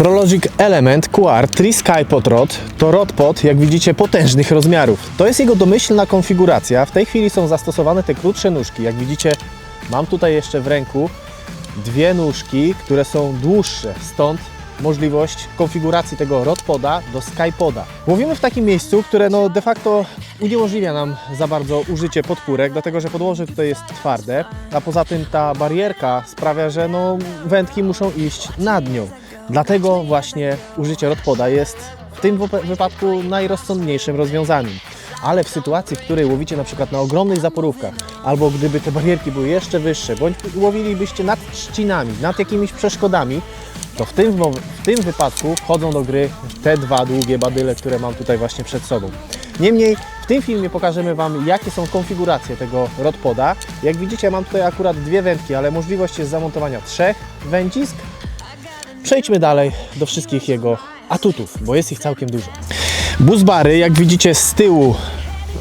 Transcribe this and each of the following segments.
Prologic Element QR 3 Skypod Rod to rodpod, jak widzicie, potężnych rozmiarów. To jest jego domyślna konfiguracja. W tej chwili są zastosowane te krótsze nóżki. Jak widzicie, mam tutaj jeszcze w ręku dwie nóżki, które są dłuższe, stąd możliwość konfiguracji tego rodpoda do skypoda. Łowimy w takim miejscu, które no de facto uniemożliwia nam za bardzo użycie podpórek, dlatego że podłoże tutaj jest twarde, a poza tym ta barierka sprawia, że no wędki muszą iść nad nią. Dlatego właśnie użycie rodpoda jest w tym wypa- wypadku najrozsądniejszym rozwiązaniem. Ale w sytuacji, w której łowicie na przykład na ogromnych zaporówkach, albo gdyby te barierki były jeszcze wyższe, bądź łowilibyście nad trzcinami, nad jakimiś przeszkodami, to w tym, w tym wypadku wchodzą do gry te dwa długie badyle, które mam tutaj właśnie przed sobą. Niemniej w tym filmie pokażemy Wam, jakie są konfiguracje tego rodpoda. Jak widzicie, mam tutaj akurat dwie wędki, ale możliwość jest zamontowania trzech wędzisk. Przejdźmy dalej do wszystkich jego atutów, bo jest ich całkiem dużo. Buzbary, jak widzicie z tyłu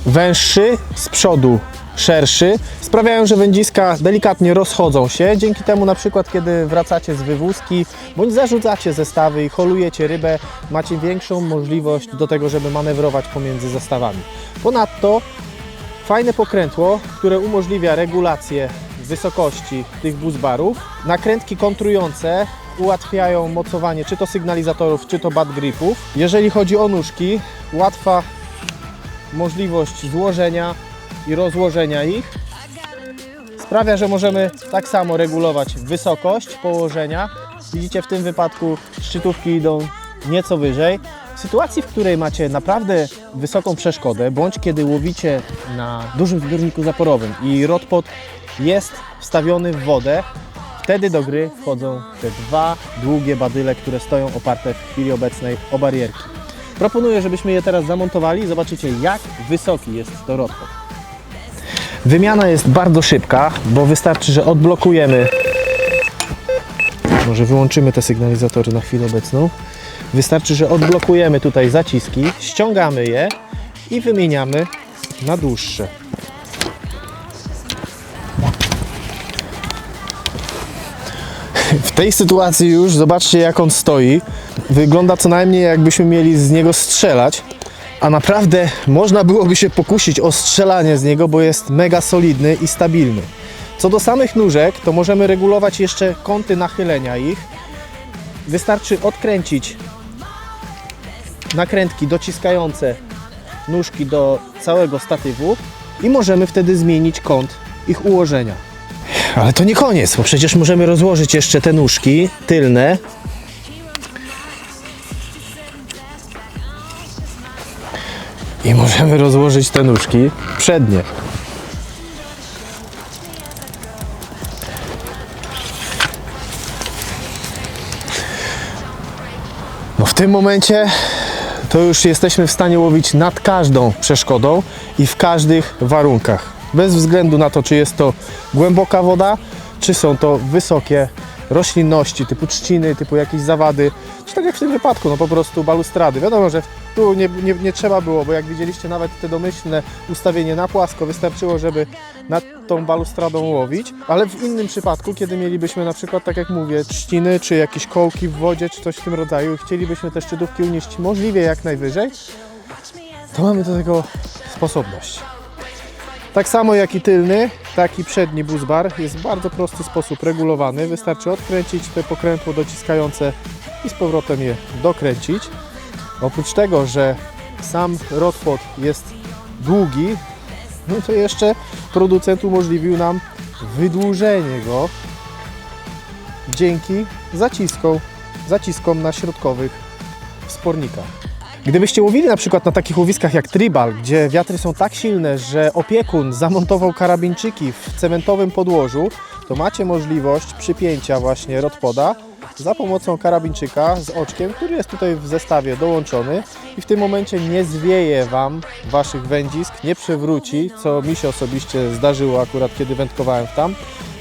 węższy, z przodu szerszy, sprawiają, że wędziska delikatnie rozchodzą się. Dzięki temu na przykład, kiedy wracacie z wywózki, bądź zarzucacie zestawy i holujecie rybę, macie większą możliwość do tego, żeby manewrować pomiędzy zestawami. Ponadto fajne pokrętło, które umożliwia regulację wysokości tych buzbarów. Nakrętki kontrujące ułatwiają mocowanie czy to sygnalizatorów, czy to bad gripów. Jeżeli chodzi o nóżki, łatwa możliwość złożenia i rozłożenia ich. Sprawia, że możemy tak samo regulować wysokość położenia. Widzicie, w tym wypadku szczytówki idą nieco wyżej. W sytuacji, w której macie naprawdę wysoką przeszkodę, bądź kiedy łowicie na dużym zbiorniku zaporowym i rodpot jest wstawiony w wodę, wtedy do gry wchodzą te dwa długie badyle, które stoją oparte w chwili obecnej o barierki. Proponuję, żebyśmy je teraz zamontowali zobaczycie, jak wysoki jest to rodpot. Wymiana jest bardzo szybka, bo wystarczy, że odblokujemy. Może wyłączymy te sygnalizatory na chwilę obecną. Wystarczy, że odblokujemy tutaj zaciski, ściągamy je i wymieniamy na dłuższe. W tej sytuacji już zobaczcie jak on stoi. Wygląda co najmniej jakbyśmy mieli z niego strzelać. A naprawdę można byłoby się pokusić o strzelanie z niego, bo jest mega solidny i stabilny. Co do samych nóżek, to możemy regulować jeszcze kąty nachylenia ich. Wystarczy odkręcić nakrętki dociskające nóżki do całego statywu i możemy wtedy zmienić kąt ich ułożenia. Ale to nie koniec, bo przecież możemy rozłożyć jeszcze te nóżki tylne. I możemy rozłożyć te nóżki przednie. No w tym momencie to już jesteśmy w stanie łowić nad każdą przeszkodą i w każdych warunkach. Bez względu na to, czy jest to głęboka woda, czy są to wysokie roślinności typu trzciny, typu jakieś zawady, czy tak jak w tym wypadku, no po prostu balustrady. Wiadomo, że tu nie, nie, nie trzeba było, bo jak widzieliście nawet te domyślne ustawienie na płasko wystarczyło, żeby nad tą balustradą łowić, ale w innym przypadku, kiedy mielibyśmy na przykład, tak jak mówię, trzciny, czy jakieś kołki w wodzie, czy coś w tym rodzaju i chcielibyśmy te szczytówki unieść możliwie jak najwyżej, to mamy do tego sposobność. Tak samo jak i tylny, tak i przedni buzbar jest w bardzo prosty sposób regulowany. Wystarczy odkręcić te pokrętło dociskające i z powrotem je dokręcić. Oprócz tego, że sam rodpot jest długi, no to jeszcze producent umożliwił nam wydłużenie go dzięki zaciskom, zaciskom na środkowych wspornikach. Gdybyście łowili na przykład na takich łowiskach jak Tribal, gdzie wiatry są tak silne, że opiekun zamontował karabinczyki w cementowym podłożu, to macie możliwość przypięcia właśnie rodpoda za pomocą karabinczyka z oczkiem, który jest tutaj w zestawie dołączony i w tym momencie nie zwieje Wam Waszych wędzisk, nie przewróci, co mi się osobiście zdarzyło akurat kiedy wędkowałem tam.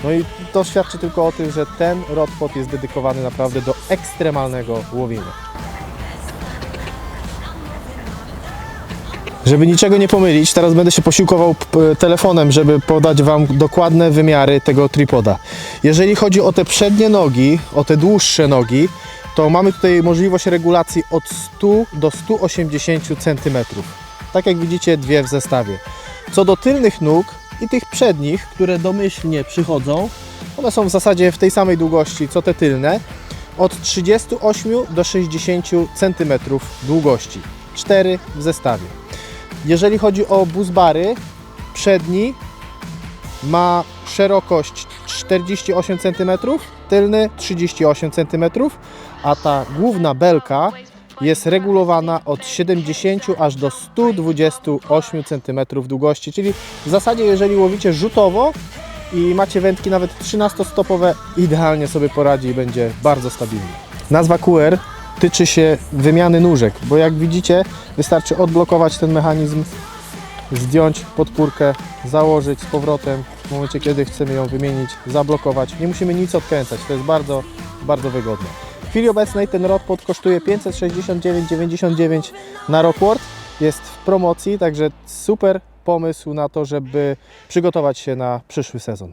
No i to świadczy tylko o tym, że ten rodpod jest dedykowany naprawdę do ekstremalnego łowienia. Żeby niczego nie pomylić, teraz będę się posiłkował telefonem, żeby podać Wam dokładne wymiary tego tripoda. Jeżeli chodzi o te przednie nogi, o te dłuższe nogi, to mamy tutaj możliwość regulacji od 100 do 180 cm. Tak jak widzicie, dwie w zestawie. Co do tylnych nóg i tych przednich, które domyślnie przychodzą, one są w zasadzie w tej samej długości co te tylne, od 38 do 60 cm długości. Cztery w zestawie. Jeżeli chodzi o buzbary, przedni ma szerokość 48 cm, tylny 38 cm, a ta główna belka jest regulowana od 70 aż do 128 cm długości, czyli w zasadzie jeżeli łowicie rzutowo i macie wędki nawet 13-stopowe, idealnie sobie poradzi i będzie bardzo stabilny. Nazwa QR tyczy się wymiany nóżek, bo jak widzicie wystarczy odblokować ten mechanizm, zdjąć podpórkę, założyć z powrotem w momencie kiedy chcemy ją wymienić, zablokować. Nie musimy nic odkręcać, to jest bardzo, bardzo wygodne. W chwili obecnej ten Rockport kosztuje 569,99 na Rockport. Jest w promocji, także super pomysł na to, żeby przygotować się na przyszły sezon.